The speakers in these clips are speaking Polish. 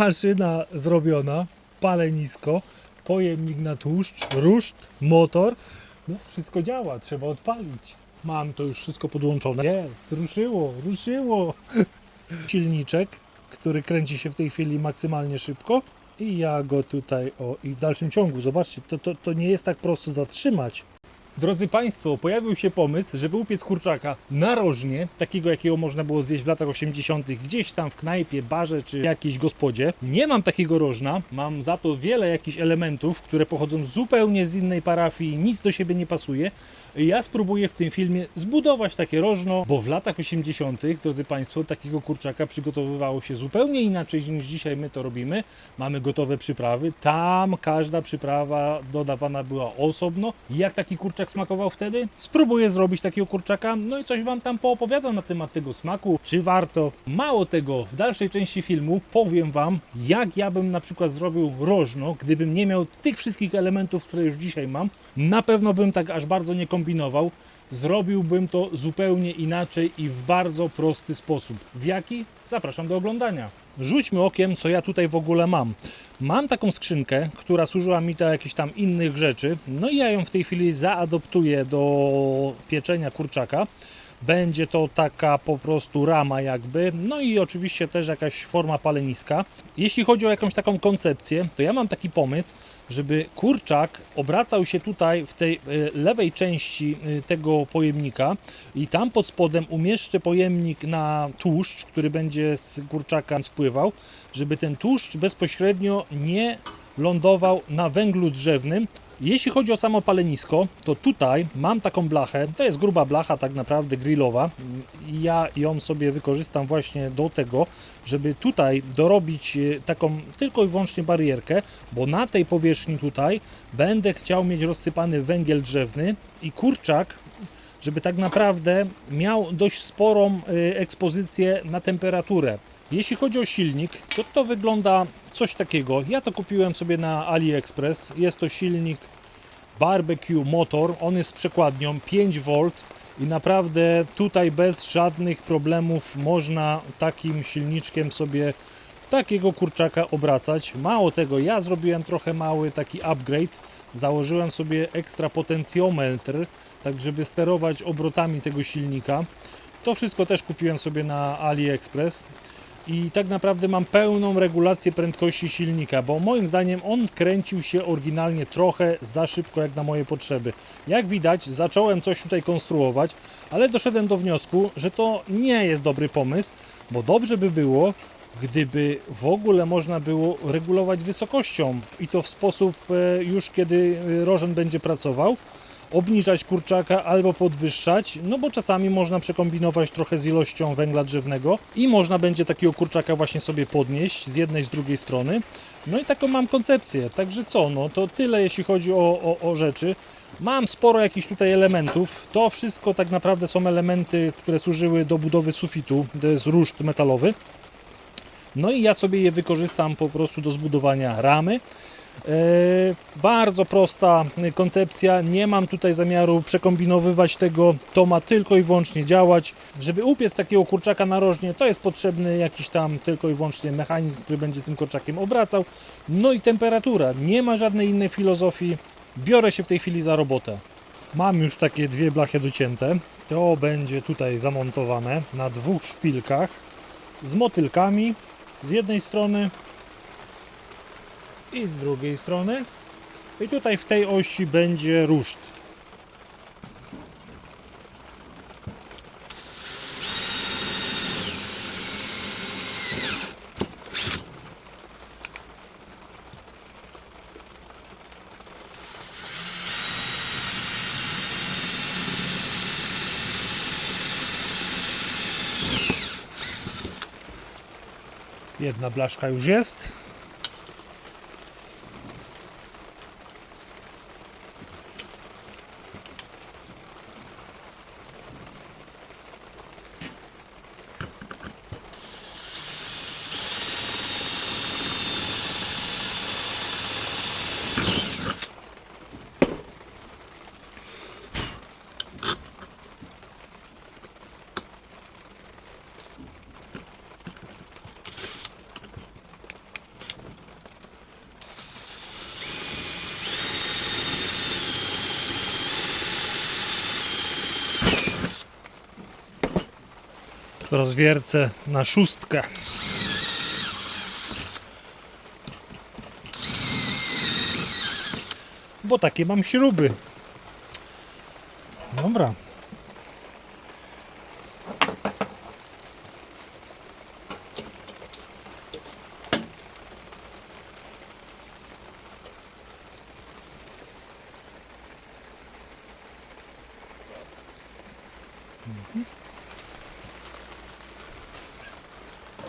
Maszyna zrobiona, palenisko, pojemnik na tłuszcz, ruszt, motor. No, wszystko działa, trzeba odpalić. Mam to już wszystko podłączone. Jest, ruszyło, ruszyło. Silniczek, który kręci się w tej chwili maksymalnie szybko. I ja go tutaj, o, i w dalszym ciągu, zobaczcie, to, to, to nie jest tak prosto zatrzymać. Drodzy Państwo, pojawił się pomysł, żeby upiec kurczaka narożnie, takiego jakiego można było zjeść w latach 80., gdzieś tam w knajpie, barze czy jakiejś gospodzie. Nie mam takiego rożna, mam za to wiele jakichś elementów, które pochodzą zupełnie z innej parafii, nic do siebie nie pasuje. Ja spróbuję w tym filmie zbudować takie rożno, bo w latach 80., drodzy Państwo, takiego kurczaka przygotowywało się zupełnie inaczej niż dzisiaj my to robimy. Mamy gotowe przyprawy, tam każda przyprawa dodawana była osobno. Jak taki kurczak smakował wtedy? Spróbuję zrobić takiego kurczaka, no i coś Wam tam poopowiadam na temat tego smaku, czy warto. Mało tego, w dalszej części filmu powiem Wam, jak ja bym na przykład zrobił rożno, gdybym nie miał tych wszystkich elementów, które już dzisiaj mam. Na pewno bym tak aż bardzo nie kombinował. Zrobiłbym to zupełnie inaczej i w bardzo prosty sposób. W jaki? Zapraszam do oglądania. Rzućmy okiem, co ja tutaj w ogóle mam. Mam taką skrzynkę, która służyła mi do jakichś tam innych rzeczy. No i ja ją w tej chwili zaadoptuję do pieczenia kurczaka. Będzie to taka po prostu rama jakby, no i oczywiście też jakaś forma paleniska. Jeśli chodzi o jakąś taką koncepcję, to ja mam taki pomysł, żeby kurczak obracał się tutaj w tej y, lewej części y, tego pojemnika i tam pod spodem umieszczę pojemnik na tłuszcz, który będzie z kurczaka spływał, żeby ten tłuszcz bezpośrednio nie lądował na węglu drzewnym, jeśli chodzi o samo palenisko, to tutaj mam taką blachę, to jest gruba blacha tak naprawdę grillowa. Ja ją sobie wykorzystam właśnie do tego, żeby tutaj dorobić e, taką tylko i wyłącznie barierkę, bo na tej powierzchni tutaj będę chciał mieć rozsypany węgiel drzewny i kurczak żeby tak naprawdę miał dość sporą y, ekspozycję na temperaturę. Jeśli chodzi o silnik, to to wygląda coś takiego. Ja to kupiłem sobie na AliExpress. Jest to silnik Barbecue Motor. On jest z przekładnią 5V i naprawdę tutaj bez żadnych problemów można takim silniczkiem sobie takiego kurczaka obracać. Mało tego, ja zrobiłem trochę mały taki upgrade. Założyłem sobie ekstra potencjometr, tak żeby sterować obrotami tego silnika. To wszystko też kupiłem sobie na AliExpress i tak naprawdę mam pełną regulację prędkości silnika, bo moim zdaniem on kręcił się oryginalnie trochę za szybko jak na moje potrzeby. Jak widać, zacząłem coś tutaj konstruować, ale doszedłem do wniosku, że to nie jest dobry pomysł, bo dobrze by było, gdyby w ogóle można było regulować wysokością i to w sposób e, już kiedy e, rożen będzie pracował, obniżać kurczaka albo podwyższać, no bo czasami można przekombinować trochę z ilością węgla drzewnego i można będzie takiego kurczaka właśnie sobie podnieść z jednej, z drugiej strony. No i taką mam koncepcję. Także co, no to tyle jeśli chodzi o, o, o rzeczy. Mam sporo jakichś tutaj elementów. To wszystko tak naprawdę są elementy, które służyły do budowy sufitu. To jest ruszt metalowy. No i ja sobie je wykorzystam po prostu do zbudowania ramy. E, Bardzo prosta koncepcja, nie mam tutaj zamiaru przekombinowywać tego, to ma tylko i wyłącznie działać. Żeby upiec takiego kurczaka narożnie, to jest potrzebny jakiś tam tylko i wyłącznie mechanizm, który będzie tym kurczakiem obracał. No i temperatura, nie ma żadnej innej filozofii, biorę się w tej chwili za robotę. Mam już takie dwie blachy docięte, to będzie tutaj zamontowane na dwóch szpilkach z motylkami z jednej strony i z drugiej strony. I tutaj w tej osi będzie ruszt. Jedna blaszka już jest. Rozwiercę na szóstkę. Bo takie mam śruby. Dobra.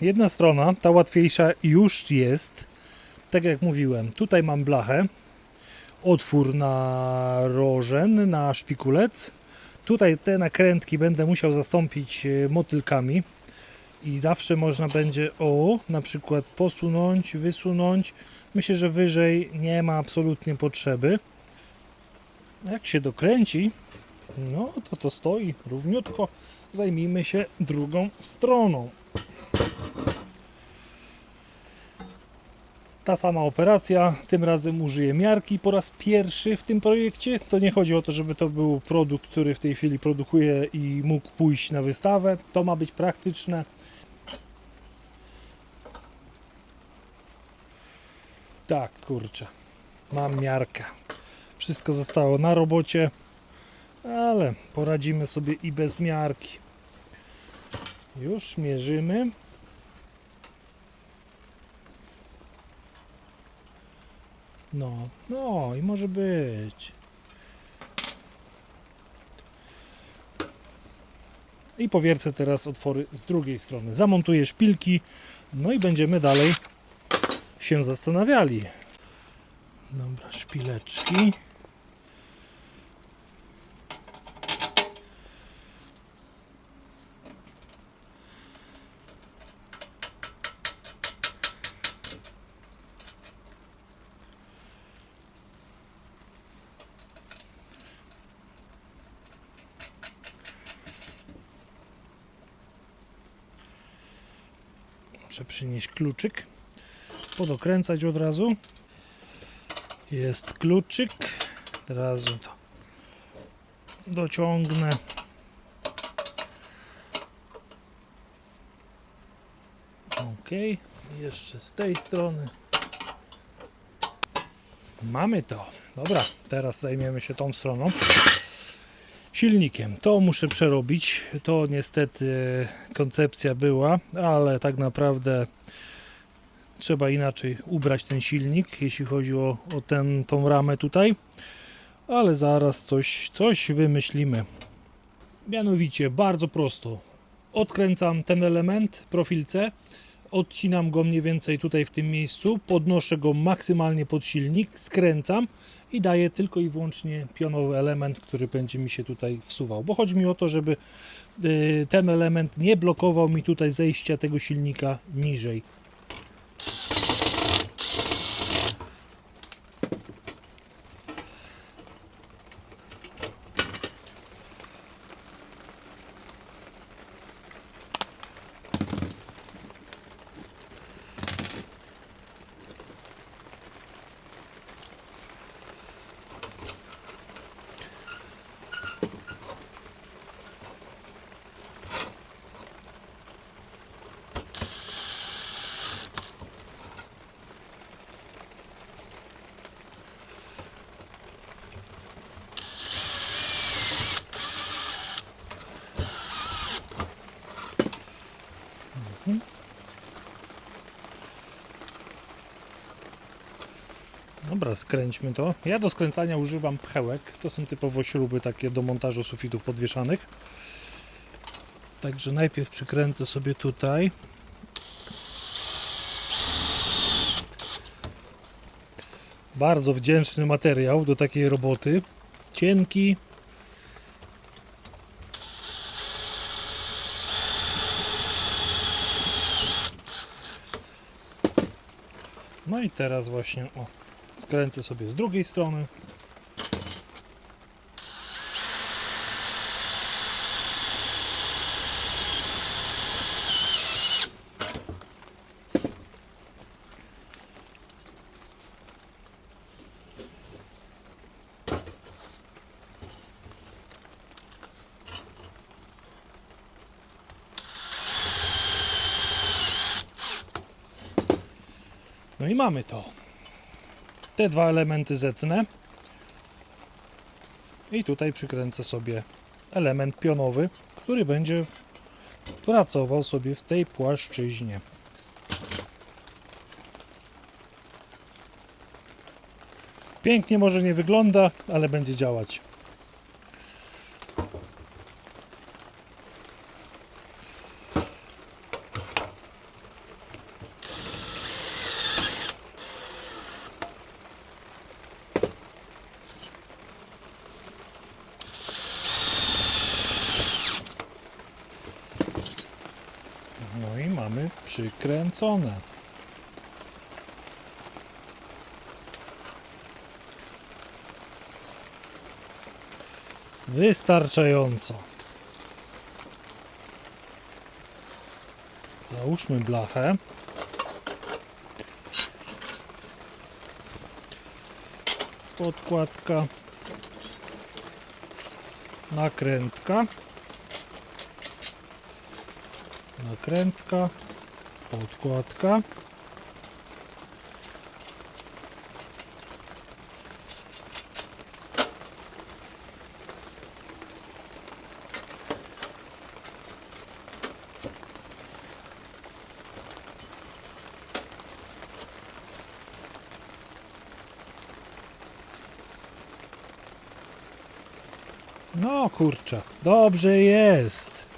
Jedna strona, ta łatwiejsza już jest. Tak jak mówiłem, tutaj mam blachę, otwór na rożen, na szpikulec. Tutaj te nakrętki będę musiał zastąpić e, motylkami i zawsze można będzie o, na przykład posunąć, wysunąć. Myślę, że wyżej nie ma absolutnie potrzeby. Jak się dokręci, no to to stoi równiutko. Zajmijmy się drugą stroną. Ta sama operacja, tym razem użyję miarki po raz pierwszy w tym projekcie. To nie chodzi o to, żeby to był produkt, który w tej chwili produkuję i mógł pójść na wystawę. To ma być praktyczne. Tak, kurczę. Mam miarkę. Wszystko zostało na robocie, ale poradzimy sobie i bez miarki. Już mierzymy. No, no i może być. I powiercę teraz otwory z drugiej strony. Zamontuję szpilki, no i będziemy dalej się zastanawiali. Dobra, szpileczki. Muszę przynieść kluczyk. Podokręcać od razu. Jest kluczyk. Od razu to dociągnę. Ok. Jeszcze z tej strony. Mamy to. Dobra, teraz zajmiemy się tą stroną. Silnikiem. To muszę przerobić. To niestety koncepcja była, ale tak naprawdę trzeba inaczej ubrać ten silnik, jeśli chodzi o, o ten, tą ramę tutaj. Ale zaraz coś, coś wymyślimy. Mianowicie bardzo prosto. Odkręcam ten element, profil C, odcinam go mniej więcej tutaj w tym miejscu, podnoszę go maksymalnie pod silnik, skręcam i daję tylko i wyłącznie pionowy element, który będzie mi się tutaj wsuwał. Bo chodzi mi o to, żeby y, ten element nie blokował mi tutaj zejścia tego silnika niżej. Dobra, skręćmy to. Ja do skręcania używam pchełek. To są typowo śruby takie do montażu sufitów podwieszanych. Także najpierw przykręcę sobie tutaj. Bardzo wdzięczny materiał do takiej roboty. Cienki. No i teraz właśnie o skręcę sobie z drugiej strony. No i mamy to. Te dwa elementy zetnę. I tutaj przykręcę sobie element pionowy, który będzie pracował sobie w tej płaszczyźnie. Pięknie może nie wygląda, ale będzie działać. No i mamy przykręcone. Wystarczająco. Załóżmy blachę. Podkładka. Nakrętka. Nakrętka. Podkładka. No kurczę, dobrze jest.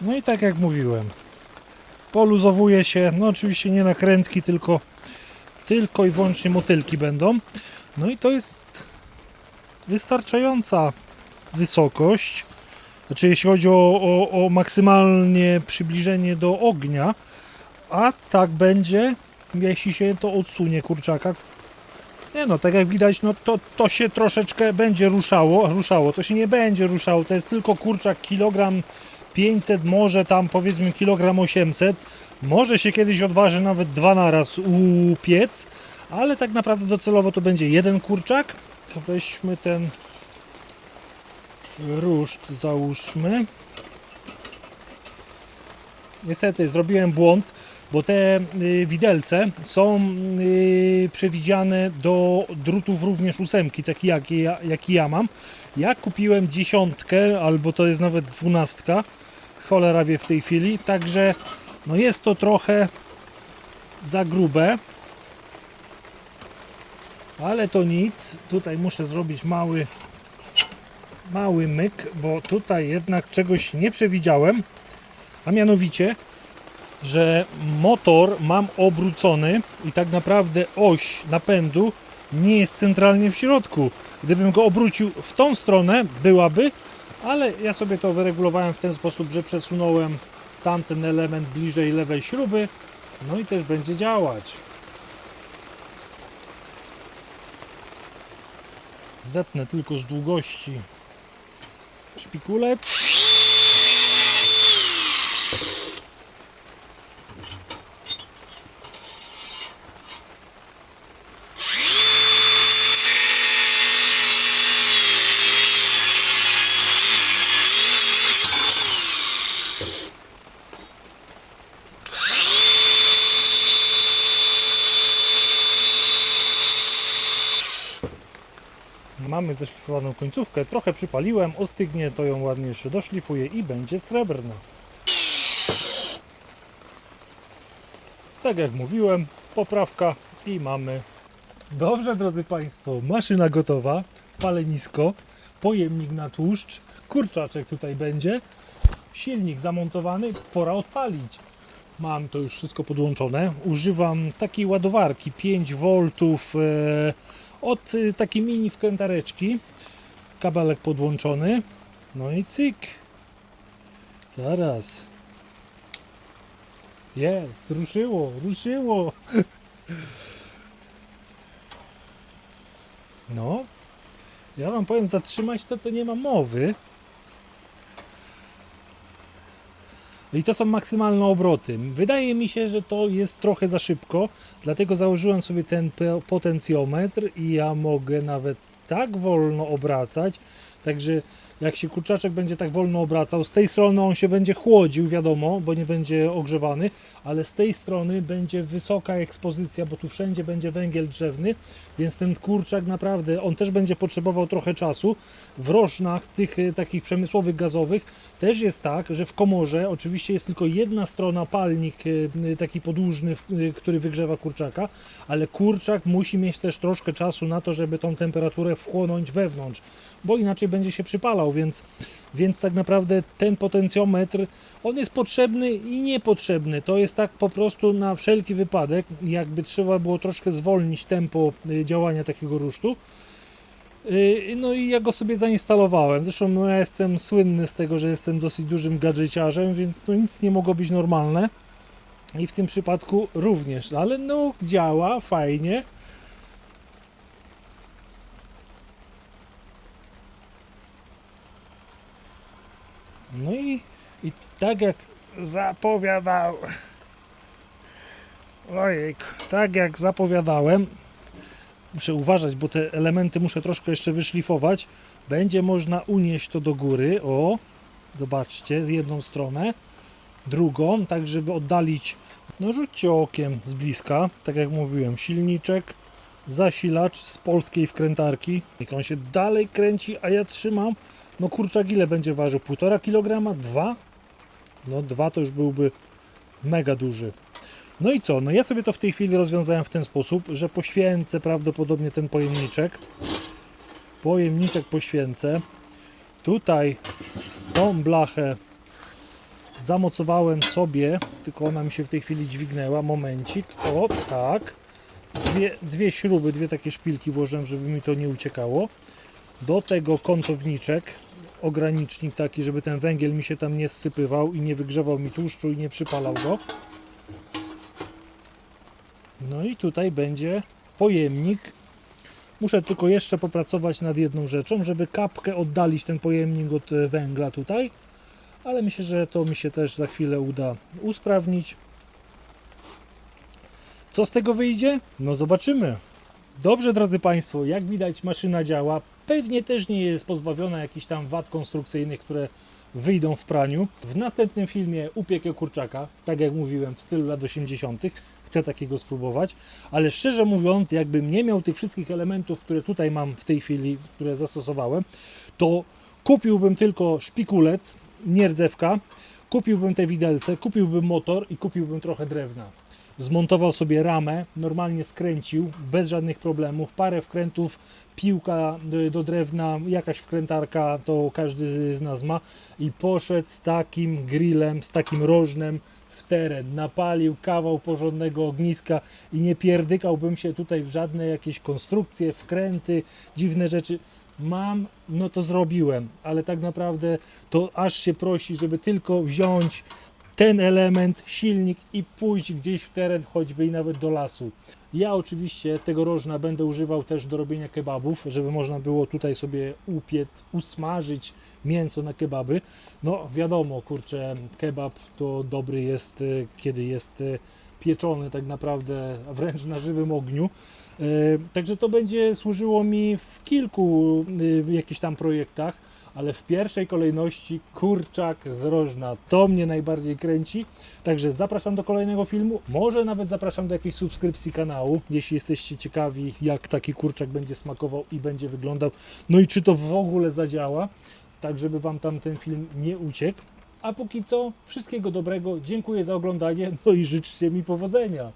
No i tak jak mówiłem, poluzowuje się, no oczywiście nie nakrętki, tylko, tylko i wyłącznie motylki będą. No i to jest wystarczająca wysokość. Znaczy jeśli chodzi o, o, o maksymalnie przybliżenie do ognia, a tak będzie, jeśli się to odsunie kurczaka. Nie no, tak jak widać, no to, to się troszeczkę będzie ruszało, ruszało, to się nie będzie ruszało, to jest tylko kurczak kilogram 500, może tam powiedzmy kilogram 800, może się kiedyś odważy nawet dwa na raz upiec, ale tak naprawdę docelowo to będzie jeden kurczak. Weźmy ten ruszt, załóżmy. Niestety zrobiłem błąd, bo te y, widelce są y, przewidziane do drutów również ósemki, taki jak, ja, jaki ja mam. Ja kupiłem dziesiątkę, albo to jest nawet dwunastka, cholera wie w tej chwili, także no jest to trochę za grube, ale to nic. Tutaj muszę zrobić mały, mały myk, bo tutaj jednak czegoś nie przewidziałem, a mianowicie że motor mam obrócony i tak naprawdę oś napędu nie jest centralnie w środku. Gdybym go obrócił w tą stronę, byłaby, ale ja sobie to wyregulowałem w ten sposób, że przesunąłem tamten element bliżej lewej śruby, no i też będzie działać. Zetnę tylko z długości szpikulec. Mamy zeszlifowaną końcówkę, trochę przypaliłem, ostygnie, to ją ładnie jeszcze doszlifuję i będzie srebrna. Tak jak mówiłem, poprawka i mamy. Dobrze, drodzy Państwo, maszyna gotowa, palenisko, pojemnik na tłuszcz, kurczaczek tutaj będzie, silnik zamontowany, pora odpalić. Mam to już wszystko podłączone. Używam takiej ładowarki 5 V e, od e, takiej mini wkrętareczki. Kabelek podłączony. No i cyk. Zaraz. Jest, ruszyło, ruszyło. No. Ja wam powiem, zatrzymać to to nie ma mowy. I to są maksymalne obroty. Wydaje mi się, że to jest trochę za szybko, dlatego założyłem sobie ten potencjometr i ja mogę nawet tak wolno obracać, także jak się kurczaczek będzie tak wolno obracał, z tej strony on się będzie chłodził, wiadomo, bo nie będzie ogrzewany, ale z tej strony będzie wysoka ekspozycja, bo tu wszędzie będzie węgiel drzewny, więc ten kurczak naprawdę, on też będzie potrzebował trochę czasu. W rożnach tych e, takich przemysłowych gazowych też jest tak, że w komorze oczywiście jest tylko jedna strona palnik e, taki podłużny, e, który wygrzewa kurczaka, ale kurczak musi mieć też troszkę czasu na to, żeby tą temperaturę wchłonąć wewnątrz, bo inaczej będzie się przypalał, więc, więc tak naprawdę ten potencjometr, on jest potrzebny i niepotrzebny. To jest tak po prostu na wszelki wypadek, jakby trzeba było troszkę zwolnić tempo y, działania takiego rusztu. Y, No i ja go sobie zainstalowałem. Zresztą no, ja jestem słynny z tego, że jestem dosyć dużym gadżeciarzem, więc no nic nie mogło być normalne. I w tym przypadku również, ale no działa fajnie. No i, i tak jak zapowiadał. Ojejku, tak jak zapowiadałem, muszę uważać, bo te elementy muszę troszkę jeszcze wyszlifować. Będzie można unieść to do góry. O, zobaczcie, z jedną stronę, drugą, tak żeby oddalić. No rzućcie okiem z bliska, tak jak mówiłem, silniczek, zasilacz z polskiej wkrętarki. Jak on się dalej kręci, a ja trzymam. No kurczak ile będzie ważył? Półtora kilograma? Dwa? No dwa to już byłby mega duży. No i co? No ja sobie to w tej chwili rozwiązałem w ten sposób, że poświęcę prawdopodobnie ten pojemniczek. Pojemniczek poświęcę. Tutaj tą blachę zamocowałem sobie, tylko ona mi się w tej chwili dźwignęła. Momencik. O, tak. Dwie, dwie śruby, dwie takie szpilki włożyłem, żeby mi to nie uciekało. Do tego kątowniczek, ogranicznik taki, żeby ten węgiel mi się tam nie zsypywał i nie wygrzewał mi tłuszczu i nie przypalał go. No i tutaj będzie pojemnik. Muszę tylko jeszcze popracować nad jedną rzeczą, żeby kapkę oddalić ten pojemnik od e, węgla tutaj, ale myślę, że to mi się też za chwilę uda usprawnić. Co z tego wyjdzie? No zobaczymy. Dobrze, drodzy Państwo, jak widać maszyna działa. Pewnie też nie jest pozbawiona jakichś tam wad konstrukcyjnych, które wyjdą w praniu. W następnym filmie upiekę kurczaka, tak jak mówiłem, w stylu lat 80. Chcę takiego spróbować, ale szczerze mówiąc, jakbym nie miał tych wszystkich elementów, które tutaj mam w tej chwili, które zastosowałem, to kupiłbym tylko szpikulec, nie rdzewka, kupiłbym te widelce, kupiłbym motor i kupiłbym trochę drewna zmontował sobie ramę, normalnie skręcił, bez żadnych problemów, parę wkrętów, piłka do, do drewna, jakaś wkrętarka, to każdy z nas ma. I poszedł z takim grillem, z takim rożnem w teren, napalił kawał porządnego ogniska i nie pierdykałbym się tutaj w żadne jakieś konstrukcje, wkręty, dziwne rzeczy. Mam, no to zrobiłem, ale tak naprawdę to aż się prosi, żeby tylko wziąć ten element, silnik i pójść gdzieś w teren, choćby i nawet do lasu. Ja oczywiście tego rożna będę używał też do robienia kebabów, żeby można było tutaj sobie upiec, usmażyć mięso na kebaby. No wiadomo, kurczę, kebab to dobry jest, e, kiedy jest e, pieczony tak naprawdę wręcz na żywym ogniu. E, Także to będzie służyło mi w kilku jakichś tam projektach ale w pierwszej kolejności kurczak z rożna. To mnie najbardziej kręci. Także zapraszam do kolejnego filmu. Może nawet zapraszam do jakiejś subskrypcji kanału, jeśli jesteście ciekawi, jak taki kurczak będzie smakował i będzie wyglądał. No i czy to w ogóle zadziała, tak żeby Wam tam ten film nie uciekł. A póki co, wszystkiego dobrego, dziękuję za oglądanie, no i życzcie mi powodzenia.